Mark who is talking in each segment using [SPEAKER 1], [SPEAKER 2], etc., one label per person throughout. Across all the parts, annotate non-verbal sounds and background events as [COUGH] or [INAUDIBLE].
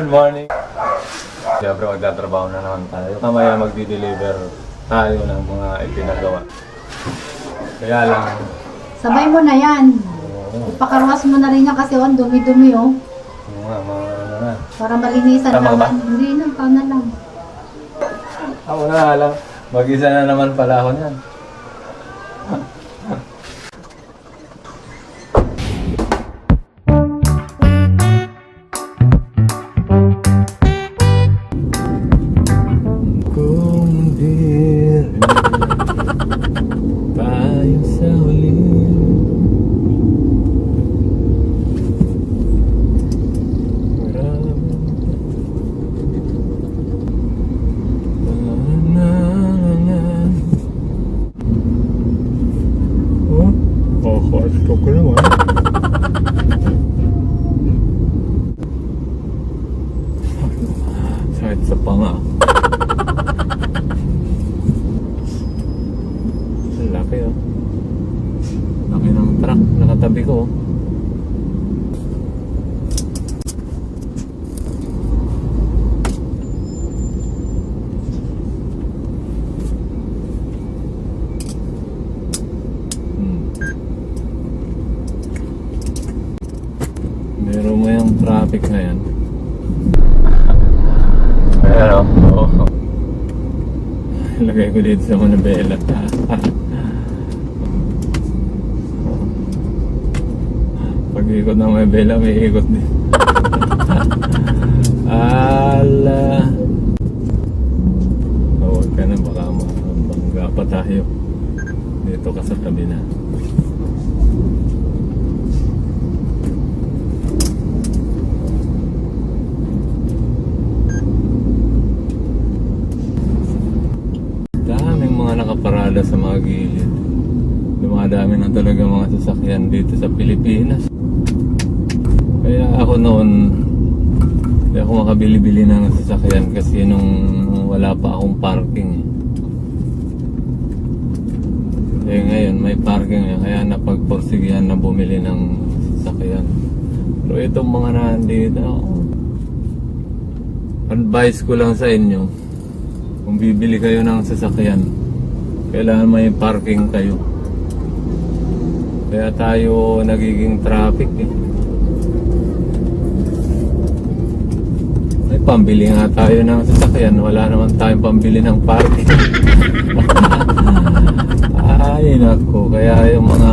[SPEAKER 1] Good morning. Siyempre magtatrabaho na naman tayo. Mamaya magdi-deliver tayo ng mga ipinagawa. Kaya lang,
[SPEAKER 2] Sabay mo na yan.
[SPEAKER 1] oo,
[SPEAKER 2] mo na rin yan kasi oh, ang dumi-dumi oh.
[SPEAKER 1] oo nga, mga ano na.
[SPEAKER 2] Para malinisan
[SPEAKER 1] Tama ba?
[SPEAKER 2] naman. Hindi na, ikaw na lang.
[SPEAKER 1] Ako na lang, mag-isa na naman pala ako niyan. Oh, gusto ko naman. Sakit sa panga. Ang laki oh. Laki ng truck. Nakatabi ko oh. Hmm. Meron mo yung traffic na yan. Ayan o. Oo. Lagay ko dito sa Manabela. Pag ikot ng Manabela, may ikot din. [LAUGHS] Ala. Huwag ka na, baka mabangga pa tayo. Dito ka sa tabi na. Daming mga nakaparada sa mga gilid. Dumadami na talaga mga sasakyan dito sa Pilipinas. Kaya ako noon, hindi ako makabili-bili ng sasakyan kasi nung wala pa akong parking. Eh ngayon may parking eh, kaya napagporsigihan na bumili ng sasakyan. Pero itong mga nandito, advice ko lang sa inyo, kung bibili kayo ng sasakyan, kailangan may parking kayo. Kaya tayo nagiging traffic eh. May pambili nga tayo ng sasakyan, wala naman tayong pambili ng parking. [LAUGHS] Ay, nako. Kaya yung mga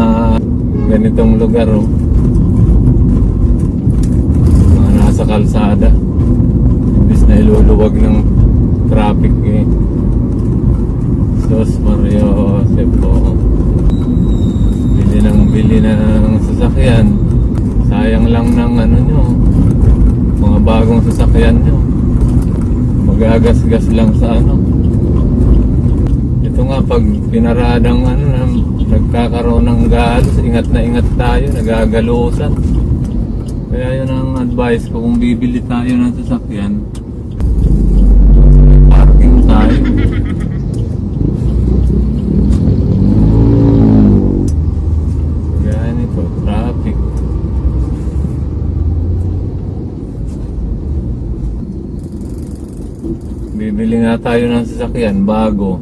[SPEAKER 1] ganitong lugar, oh, mga nasa kalsada, imbis na iluluwag ng traffic eh. Sos Mario Sepo. Bili ng bili ng sasakyan. Sayang lang ng ano nyo. Mga bagong sasakyan nyo. Magagasgas lang sa ano. Ito nga pag pinaradang ano na nagkakaroon ng galos, ingat na ingat tayo, nagagalusan. Kaya yun ang advice ko kung bibili tayo ng sasakyan, parking tayo. Ganito, traffic. Bibili nga tayo ng sasakyan bago.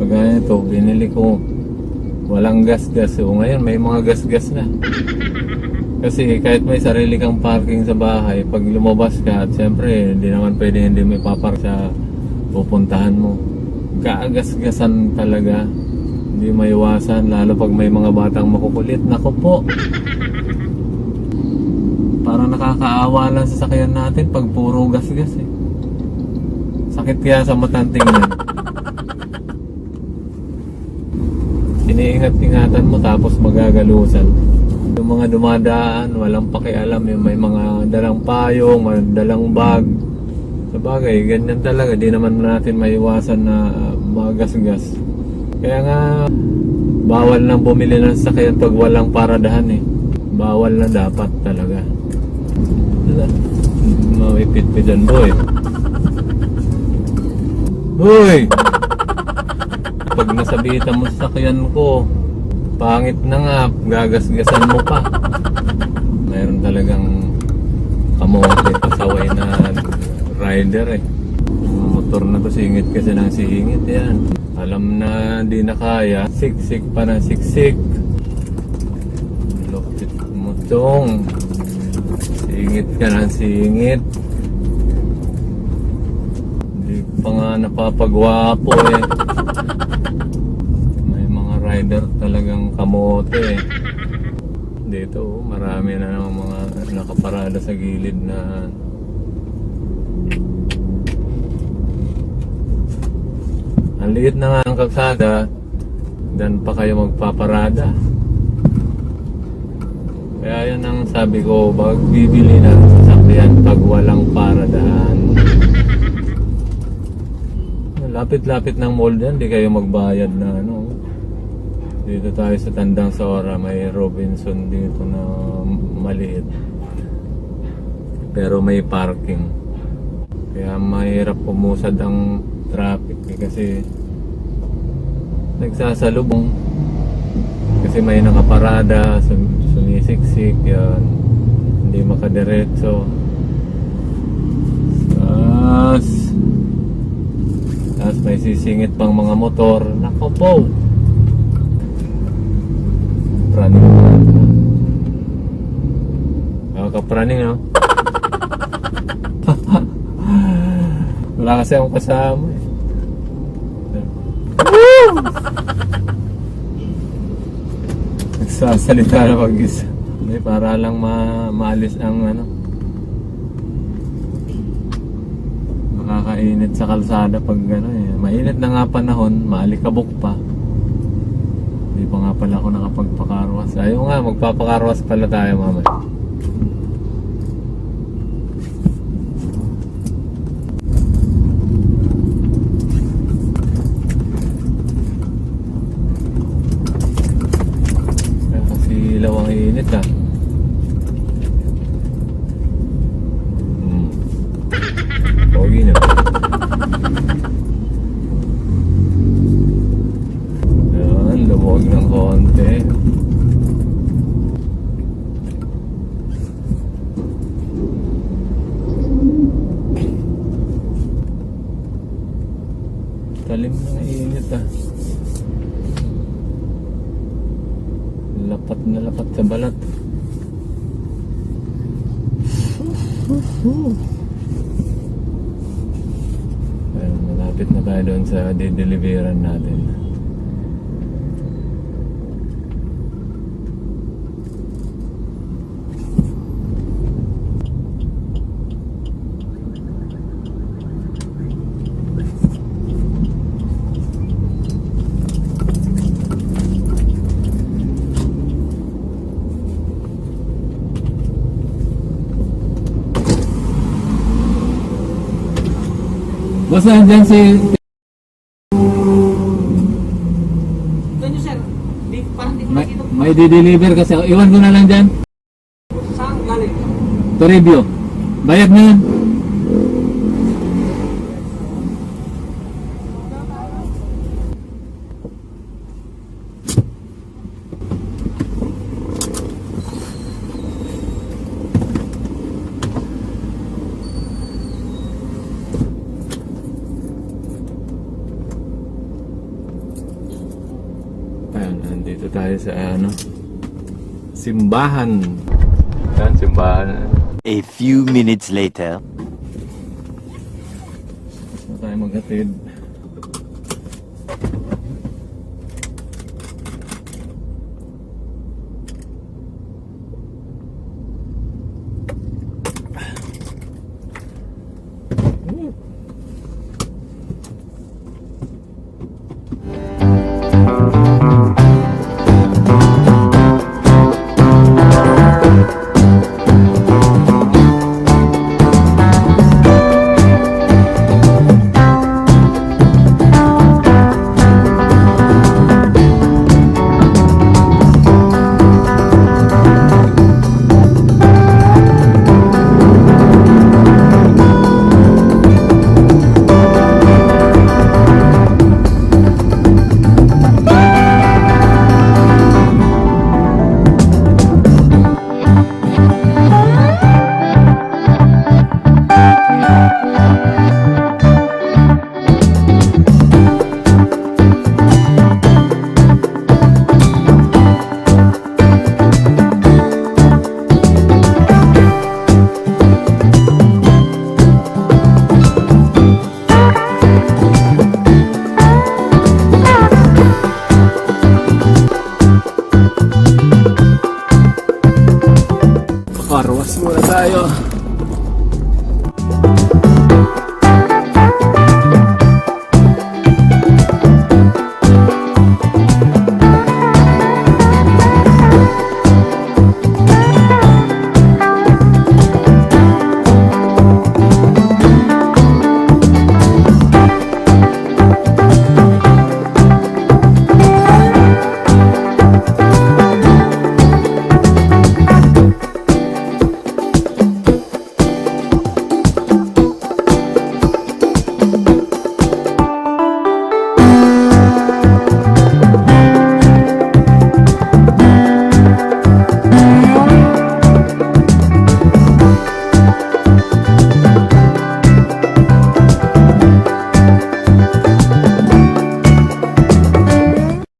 [SPEAKER 1] Kagaya ito, binili ko walang gas-gas. O ngayon may mga gas-gas na. Kasi kahit may sarili kang parking sa bahay, pag lumabas ka, at siyempre, hindi naman pwede hindi may papark sa pupuntahan mo. Kaagas-gasan talaga. Hindi maiwasan, lalo pag may mga batang makukulit. Nako po! Parang nakakaawa lang sa sakyan natin pag puro gas-gas eh. Sakit kaya sa matang tingnan. Iniingat-ingatan mo tapos magagalusan. Yung mga dumadaan, walang pakialam, yung may mga dalang payong, may dalang bag. Sa bagay, ganyan talaga. Di naman natin maiwasan na uh, magasgas. Kaya nga, bawal nang bumili ng sakyan pag walang paradahan eh. Bawal na dapat talaga. Mawipit-pit dyan, boy. Hoy! Pag nasabitan mo sa sakyan ko, pangit na nga, gagasgasan mo pa. Mayroon talagang kamote, pasaway na rider eh. Motor na to, singit kasi ng singit yan. Alam na di na kaya, siksik pa na siksik. Lupit mo tong. Singit ka ng singit. Pa nga napapagwapo eh. May mga rider talagang kamote eh. Dito, oh, marami na ng mga nakaparada sa gilid na ang liit na nga ang kalsada dan pa kayo magpaparada kaya yan ang sabi ko bag bibili ng sasakyan pag walang paradaan lapit-lapit ng mall dyan di kayo magbayad na ano dito tayo sa Tandang Sora, may Robinson dito na maliit. Pero may parking. Kaya mahirap pumusad ang traffic eh, kasi nagsasalubong. Kasi may nakaparada, sum- sumisiksik, yan. Hindi makadiretso. Tapos, tapos may sisingit pang mga motor. Nako po! Praning Oh, kapraning no? [LAUGHS] Wala kasi akong kasama eh. Nagsasalita na. Hindi, para lang ma maalis ang ano. Makakainit sa kalsada pag ano eh. Mainit na nga panahon, maalikabok pa. Hindi pa nga pala ako nakapagpakarwas. Ayaw nga, magpapakarwas pala tayo mamaya. Kaya kasi ilaw ang init ah. Hmm. Pogi na. Yan, lumuwag konti. Talim na init ah. Lapat na lapat sa balat. Ayun, malapit na tayo doon sa dideliveran natin. Basta andyan si...
[SPEAKER 3] Sir. Di, parang di ko
[SPEAKER 1] May,
[SPEAKER 3] nakita.
[SPEAKER 1] may di-deliver kasi. Iwan ko na lang dyan.
[SPEAKER 3] Saan galing?
[SPEAKER 1] Toribio. Bayad na yan. Nandito tayo sa ano, simbahan. Yan, simbahan.
[SPEAKER 4] A few minutes later.
[SPEAKER 1] Saan tayo maghatid?